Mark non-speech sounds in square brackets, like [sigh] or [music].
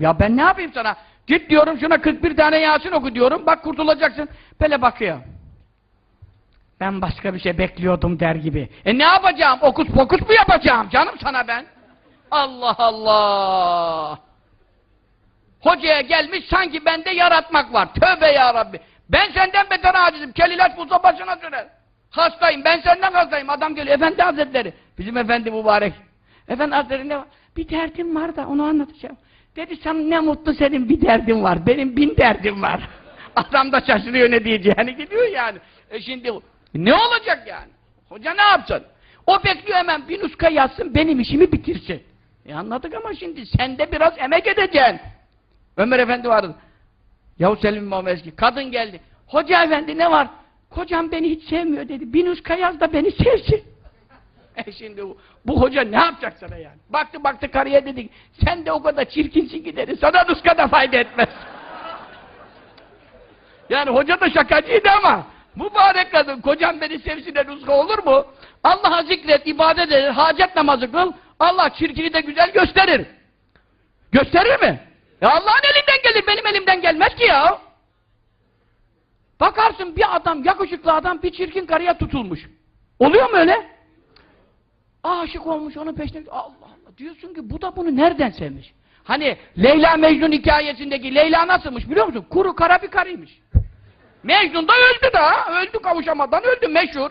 Ya ben ne yapayım sana? Git diyorum şuna 41 tane Yasin oku diyorum. Bak kurtulacaksın. Böyle bakıyor. Ben başka bir şey bekliyordum der gibi. E ne yapacağım? Okus pokus mu yapacağım canım sana ben? Allah Allah! Hocaya gelmiş sanki bende yaratmak var. Tövbe ya Rabbi. Ben senden beter acizim. Kel ilaç bulsa başına sürer. Hastayım. Ben senden hastayım. Adam geliyor. Efendi Hazretleri. Bizim efendi mübarek. Efendi Hazretleri ne var? Bir derdim var da onu anlatacağım. Dedi sen ne mutlu senin bir derdin var. Benim bin derdim var. [laughs] Adam da şaşırıyor ne diyeceğini gidiyor yani. E şimdi ne olacak yani? Hoca ne yapsın? O bekliyor hemen bir nuska yazsın benim işimi bitirsin. E anladık ama şimdi sen de biraz emek edeceksin. Ömer Efendi vardı. Yavuz Selim İmam. Kadın geldi. Hoca efendi ne var? Kocam beni hiç sevmiyor dedi. Bir nuska yaz da beni sevsin. [laughs] E şimdi bu, bu hoca ne yapacak sana yani? Baktı baktı karıya dedi. Sen de o kadar çirkinsin ki dedi. Sana nuska da fayda etmez. [laughs] yani hoca da şakacıydı ama mübarek kadın kocam beni sevsin de nuska olur mu? Allah'a zikret, ibadet eder, hacet namazı kıl. Allah çirkini de güzel gösterir. Gösterir mi? Ya Allah'ın elinden gelir, benim elimden gelmez ki ya. Bakarsın bir adam, yakışıklı adam bir çirkin karıya tutulmuş. Oluyor mu öyle? Aşık olmuş, onun peşine Allah Allah. Diyorsun ki bu da bunu nereden sevmiş? Hani Leyla Mecnun hikayesindeki Leyla nasılmış biliyor musun? Kuru kara bir karıymış. Mecnun da öldü da, öldü kavuşamadan öldü meşhur.